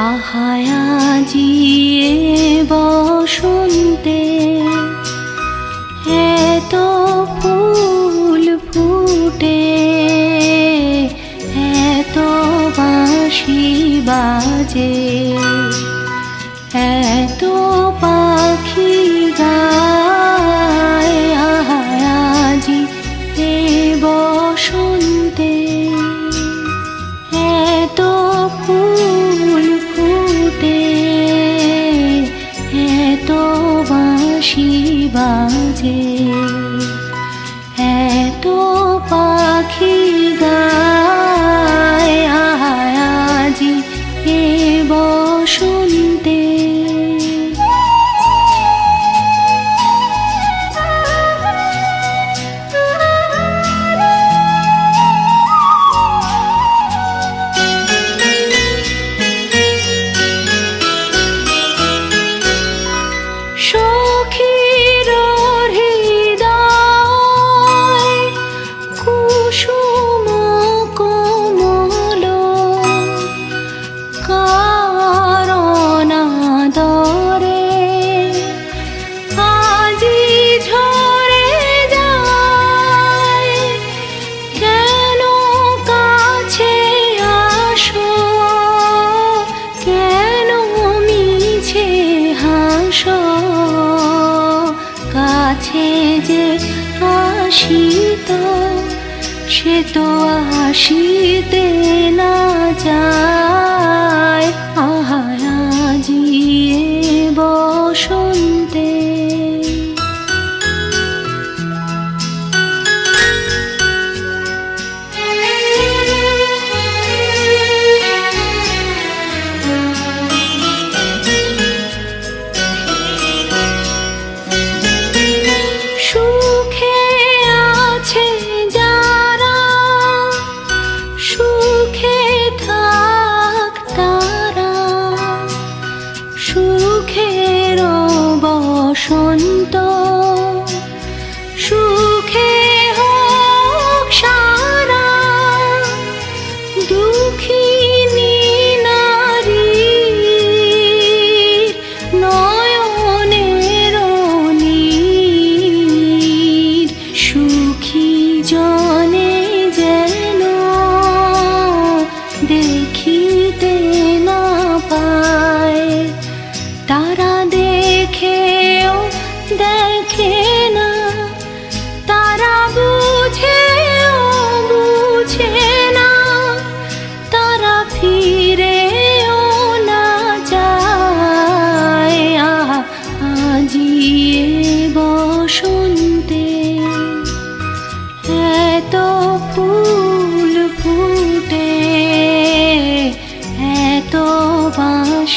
আহায়াজিয়ে বসন্তে এত ফুল ফুটে এত বাঁশি বাজে এত পাখি বাজে। এত পাখি গায় আয়াজি এ বসন্তে কাছে যে আসিত সে তো আসিতে না যায়। সুখী জনে যেন দেখিতে না পায়। তারা দেখেও দেখে না, তারা বুঝেও বুঝে না, তারা ফিরেও না যায় আজিয়ে বসন্তে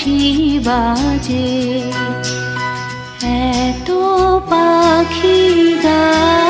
বাঁশি বাজে এত পাখি গায়